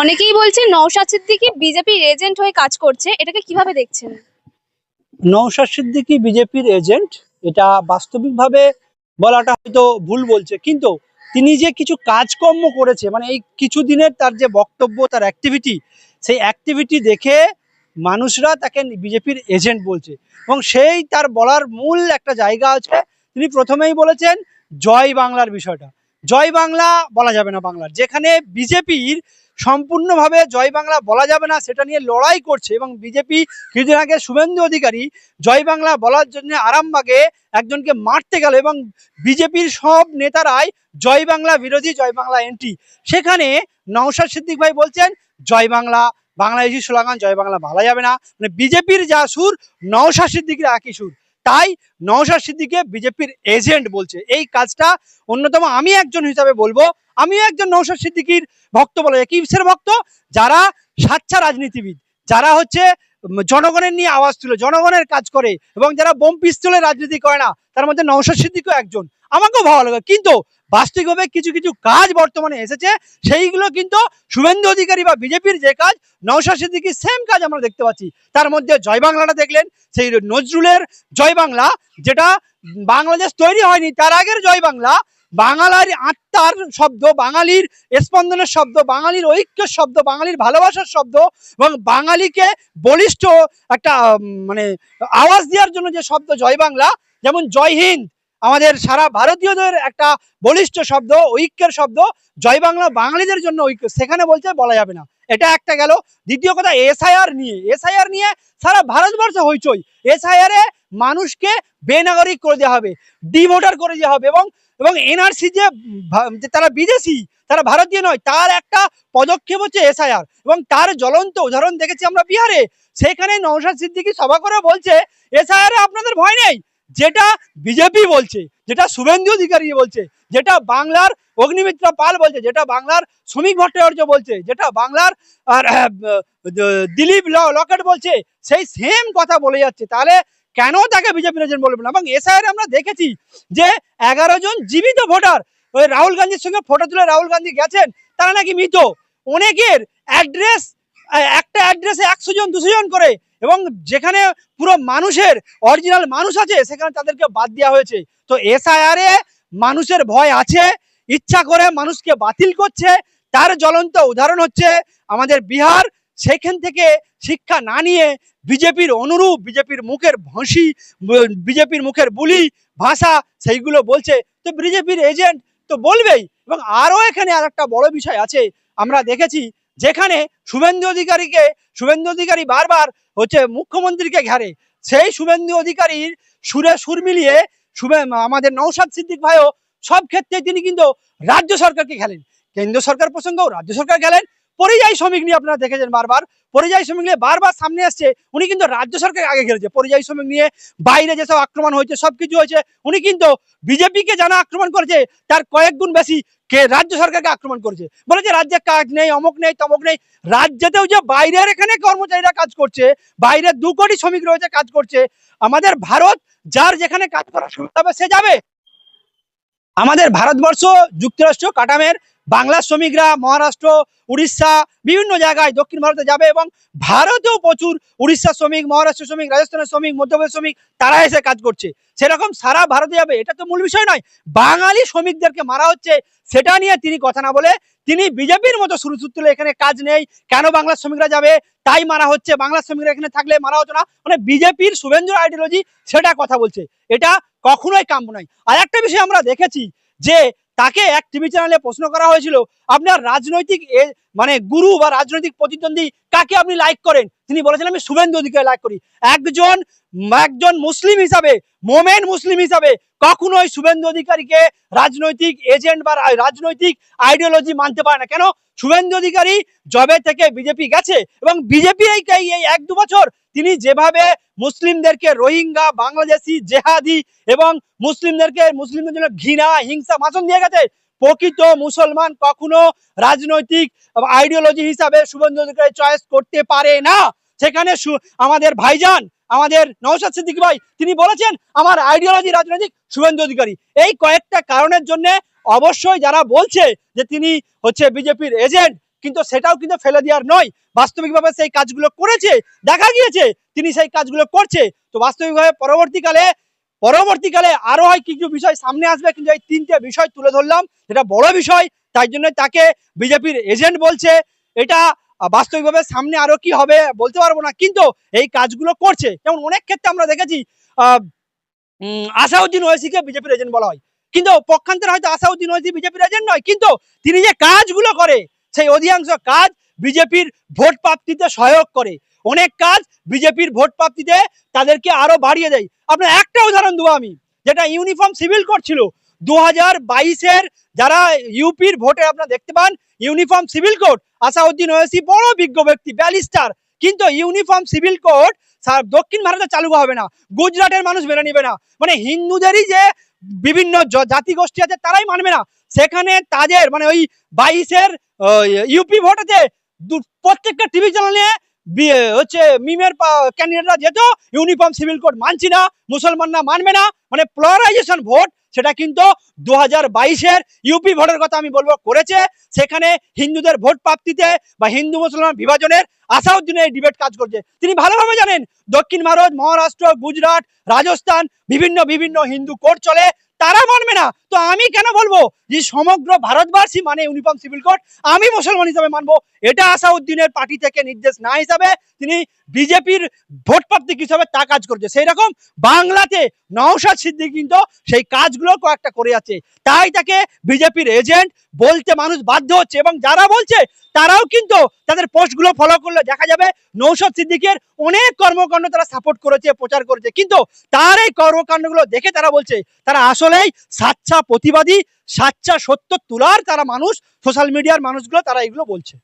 অনেকেই বলছে নওশাদ সিদ্দিকী বিজেপির এজেন্ট হয়ে কাজ করছে। এটাকে কীভাবে দেখছেন? নৌশাদ সিদ্দিকী বিজেপির এজেন্ট, এটা বাস্তবিকভাবে বলাটা হয়তো ভুল বলছে, কিন্তু তিনি যে কিছু কাজকর্ম করেছে মানে এই কিছু দিনের তার যে বক্তব্য, তার অ্যাক্টিভিটি সেই অ্যাক্টিভিটি দেখে মানুষরা তাকে বিজেপির এজেন্ট বলছে। এবং সেই তার বলার মূল একটা জায়গা আছে তিনি প্রথমেই বলেছেন জয় বাংলার বিষয়টা। জয় বাংলা বলা যাবে না বাংলার। যেখানে বিজেপির সম্পূর্ণভাবে জয় বাংলা বলা যাবে না, সেটা নিয়ে লড়াই করছে এবং বিজেপি কিছুদিন আগে শুভেন্দু অধিকারী জয় বাংলা বলার জন্য আরামবাগে একজনকে মারতে গেল এবং বিজেপির সব নেতারাই জয় বাংলা বিরোধী, জয় বাংলা এন্ট্রি সেখানে নওশাদ সিদ্দিক ভাই বলছেন, জয় বাংলা বাংলাদেশি স্লোগান, জয় বাংলা বলা যাবে না। মানে বিজেপির যা সুর, নওশাদ সিদ্দিকের একই সুর। তাই নওশাদ সিদ্দিকে বিজেপির এজেন্ট বলছে। এই কাজটা অন্যতম আমি একজন হিসাবে বলব। আমিও একজন নওশাদ সিদ্দিকির ভক্ত বলা যায়। ভক্ত? যারা সাচ্চা রাজনীতিবিদ যারা হচ্ছে জনগণের নিয়ে আওয়াজ তুলে, জনগণের কাজ করে এবং যারা বোম পিস্তলের রাজনীতি করে না, তার মধ্যে নওশাদ সিদ্দিকও একজন। আমাকেও ভালো লাগে। কিন্তু বাস্তবিকভাবে কিছু কিছু কাজ বর্তমানে এসেছে, সেইগুলো কিন্তু শুভেন্দু অধিকারী বা বিজেপির যে কাজ, নওশাদ সিদ্দিকির সেম কাজ আমরা দেখতে পাচ্ছি। তার মধ্যে জয় বাংলাটা দেখলেন, সেই নজরুলের জয় বাংলা, যেটা বাংলাদেশ তৈরি হয়নি, তার আগের জয় বাংলা বাঙালির আত্মার শব্দ, বাঙালির স্পন্দনের শব্দ, বাঙালির ঐক্যের শব্দ, বাঙালির ভালোবাসার শব্দ এবং বাঙালিকে বলিষ্ঠ একটা মানে আওয়াজ দেওয়ার জন্য যে শব্দ জয় বাংলা, যেমন জয় হিন্দ, আমাদের সারা ভারতীয়দের একটা বলিষ্ঠ শব্দ, ঐক্যের শব্দ, জয় বাংলা বাঙালিদের জন্য ঐক্য, সেখানে বলছে বলা যাবে না। এটা একটা গেল। দ্বিতীয় কথা, এসআইআর নিয়ে। এসআইআর নিয়ে সারা ভারতবর্ষে হইচই। এসআইআর মানুষকে বেনাগরিক করে দেওয়া হবে, ডিভোটার করে দেওয়া হবে এবং এবং এনআরসি যে তারা বিদেশি, তারা ভারতীয় নয়, তার একটা পদক্ষেপ হচ্ছে এসআইআর এবং তার জ্বলন্ত উদাহরণ দেখেছি আমরা বিহারে। সেখানে নৌশাদ সিদ্দিকী সভা করে বলছে এসআইআর আপনাদের ভয় নেই, যেটা বিজেপি বলছে, যেটা শুভেন্দু অধিকারী বলছে, যেটা বাংলার অগ্নিমিত্রা পাল বলছে, যেটা বাংলার শ্রমিক ভট্টাচার্য বলছে, যেটা বাংলার আর দিলীপ লকেট বলছে, সেই সেম কথা বলে যাচ্ছে। তাহলে কেন তাকে বিজেপি এজেন্ট বলবে না? এবং এসআইআর আমরা দেখেছি যে এগারো জন জীবিত ভোটার ওই রাহুল গান্ধীর সঙ্গে ফটো তুলে রাহুল গান্ধী গেছেন, তারা নাকি মৃত। অনেকের অ্যাড্রেস, একটা অ্যাড্রেসে একশো জন, দুশো জন করে এবং যেখানে পুরো মানুষের, অরিজিনাল মানুষ আছে, সেখানে তাদেরকে বাদ দেওয়া হয়েছে। তো এসআইআর মানুষের ভয় আছে, ইচ্ছা করে মানুষকে বাতিল করছে, তার জ্বলন্ত উদাহরণ হচ্ছে আমাদের বিহার সেখান থেকে শিক্ষা না নিয়ে বিজেপির অনুরূপ, বিজেপির মুখের ভাঁসি বিজেপির মুখের বুলি ভাষা সেইগুলো বলছে। তো বিজেপির এজেন্ট তো বলবেই। এবং আরও এখানে আর একটা বড় বিষয় আছে, আমরা দেখেছি যেখানে শুভেন্দু অধিকারীকে, শুভেন্দু অধিকারী বারবার হচ্ছে মুখ্যমন্ত্রীকে ঘেরে। সেই শুভেন্দু অধিকারীর সুরে সুর মিলিয়ে শুভে, আমাদের নৌসাদ সিদ্দিক ভাইও সব ক্ষেত্রে তিনি কিন্তু রাজ্য সরকারকে খেলেন কেন্দ্র সরকার প্রসঙ্গেও রাজ্য সরকার গেলেন পরিযায়ী শ্রমিক নিয়ে আপনারা দেখেছেন বারবার। পরিযায়ী শ্রমিক নিয়ে বারবার সামনে আসছে উনি কিন্তু রাজ্য সরকার আগে খেলেছে পরিযায়ী শ্রমিক নিয়ে বাইরে যেসব আক্রমণ হয়েছে, সবকিছু হয়েছে, উনি কিন্তু বিজেপিকে জানা আক্রমণ করেছে, তার কয়েক গুণ বেশি কে রাজ্য সরকারকে আক্রমণ করেছে। বলেছে, রাজ্যে কাজ নেই, অমুক নেই, তমক নেই। রাজ্যেতেও যে বাইরের এখানে কর্মচারীরা কাজ করছে, বাইরে দু কোটি শ্রমিক রয়েছে, কাজ করছে, আমাদের ভারত যার যেখানে কাজ করার সুবিধা হবে, সে যাবে। আমাদের ভারতবর্ষ, যুক্তরাষ্ট্র, কাটামের বাংলার শ্রমিকরা, মহারাষ্ট্র, উড়িষ্যা, বিভিন্ন জায়গায় দক্ষিণ ভারতে যাবে এবং ভারতেও প্রচুর উড়িষ্যার শ্রমিক মহারাষ্ট্র শ্রমিক, রাজস্থানের শ্রমিক মধ্যপ্রদেশ শ্রমিক তারা এসে কাজ করছে। সেরকম সারা ভারতে যাবে, এটা তো মূল বিষয় নয়। বাঙালি শ্রমিকদেরকে মারা হচ্ছে, সেটা নিয়ে তিনি কথা না বলে তিনি বিজেপির মতো শুরু তুলে এখানে কাজ নেই, কেন বাংলার শ্রমিকরা যাবে? তাই মারা হচ্ছে, বাংলার শ্রমিকরা এখানে থাকলে মারা হতো না। মানে বিজেপির শুভেন্দুর আইডিওলজি সেটা কথা বলছে, এটা কখনোই কাম্য নয়। আর একটা বিষয় আমরা দেখেছি যে তাকে এক টিভি চ্যানেলে প্রশ্ন করা হয়েছিল, আপনার রাজনৈতিক মানে গুরু বা রাজনৈতিক প্রতিদ্বন্দ্বী কাকে আপনি লাইক করেন? তিনি বলেছিলেন আমি শুভেন্দু অধিকারী লাইক করি। একজন একজন মুসলিম হিসাবে, মোমেন মুসলিম হিসাবে কখনোই শুভেন্দু অধিকারীকে রাজনৈতিক এজেন্ট বা রাজনৈতিক আইডিওলজি মানতে পারে না। কেন? শুভেন্দু অধিকারী জবে থেকে বিজেপি গেছে এবং বিজেপি এই এক দু বছর তিনি যেভাবে মুসলিমদেরকে রোহিঙ্গা, বাংলাদেশি, জেহাদি এবং মুসলিমদেরকে, মুসলিমদের জন্য ঘৃণা, হিংসা ভাষণ দিয়ে গেছে, প্রকৃত মুসলমান কখনো রাজনৈতিক আইডিওলজি হিসাবে শুভেন্দু অধিকারী চয়েস করতে পারে না। সেখানে আমাদের ভাইজান, আমাদের নৌসাদ সিদ্দিক ভাই, তিনি বলেছেন, আমার আইডিওলজি রাজনৈতিক শুভেন্দু অধিকারী এই কয়েকটা কারণের জন্য অবশ্যই যারা বলছে যে তিনি হচ্ছে বিজেপির এজেন্ট কিন্তু সেটাও কিন্তু ফেলে দেওয়ার নয়। বাস্তবিকভাবে সেই কাজগুলো করেছে, দেখা গিয়েছে, তিনি সেই কাজগুলো করছে। তো বাস্তবিকভাবে পরবর্তীকালে পরবর্তীকালে আরও হয় কিছু বিষয় সামনে আসবে, কিন্তু এই তিনটে বিষয় তুলে ধরলাম। এটা বড় বিষয়, তাই জন্য তাকে বিজেপির এজেন্ট বলছে। এটা বাস্তবিকভাবে সামনে আরও কি হবে বলতে পারব না, কিন্তু এই কাজগুলো করছে। যেমন অনেক ক্ষেত্রে আমরা দেখেছি আসাউদ্দিন ওয়েসিকে বিজেপির এজেন্ট বলা হয়। কিন্তু পক্ষান্তরে হয়তো আসাউদ্দিন ওয়েসি বিজেপির এজেন্ট নয়, কিন্তু তিনি যে কাজগুলো করে সেই অধিকাংশ কাজ বিজেপির ভোট প্রাপ্তিতে সহায়ক করে। অনেক কাজ বিজেপির ভোট প্রাপ্তিতে তাদেরকে আরও বাড়িয়ে দেয়। আপনার একটা উদাহরণ দেবো আমি, যেটা ইউনিফর্ম সিভিল কোড ছিল। দু হাজার বাইশের যারা ইউপির ভোটে আপনারা দেখতে পান, uniform civil code, Asaduddin Owaisi বড় বিজ্ঞ ব্যক্তি, ব্যালিস্টার। কিন্তু ইউনিফর্ম সিভিল কোড দক্ষিণ ভারতে চালু হবে না, গুজরাটের মানুষ মেনে নেবে না। মানে হিন্দুদেরই যে বিভিন্ন জাতিগোষ্ঠী আছে, তারাই মানবে না। সেখানে তাদের মানে ওই বাইশের ইউপি ভোটেতে দু- প্রত্যেকটা টিভি চ্যানেলে হচ্ছে মিমের ক্যান্ডিডেটরা যেত ইউনিফর্ম সিভিল কোড মানছি না, মুসলমানরা মানবে না মানে প্লারাইজেশন ভোট, সেটা কিন্তু দু হাজার ইউপি ভোটের কথা আমি বলব, করেছে। সেখানে হিন্দুদের ভোট প্রাপ্তিতে বা হিন্দু মুসলমান বিভাজনের আসাউদ্দিনে এই ডিবেট কাজ করছে। তিনি ভালোভাবে জানেন, দক্ষিণ ভারত, মহারাষ্ট্র, গুজরাট, রাজস্থান, বিভিন্ন বিভিন্ন হিন্দু কোর্ট চলে, তারা মানবে না। তো আমি কেন বলব যে সমগ্র ভারতবাসী মানে ইউনিফর্ম সিভিল কোড, আমি মুসলমান হিসাবে মানবো। এটা আসাউদ্দিনের পার্টি থেকে নির্দেশ না হিসাবে তিনি বিজেপির ভোট প্রাপ্তি হিসাবে তা কাজ করছে। সেই রকম বাংলাতে নওশাদ সিদ্দিক কিন্তু সেই কাজগুলো কয়েকটা করে যাচ্ছে তাই তাকে বিজেপির এজেন্ট বলতে মানুষ বাধ্য হচ্ছে এবং যারা বলছে তারাও কিন্তু তাদের পোস্টগুলো ফলো করলে দেখা যাবে নৌশাদ সিদ্দিকের অনেক কর্মকাণ্ড তারা সাপোর্ট করেছে, প্রচার করেছে। কিন্তু তার এই কর্মকাণ্ডগুলো দেখে তারা বলছে, তারা আসলেই সাচ্চা প্রতিবাদী সাচ্চা সত্য তোলার তারা মানুষ সোশ্যাল মিডিয়ার মানুষগুলো তারা এগুলো বলছে।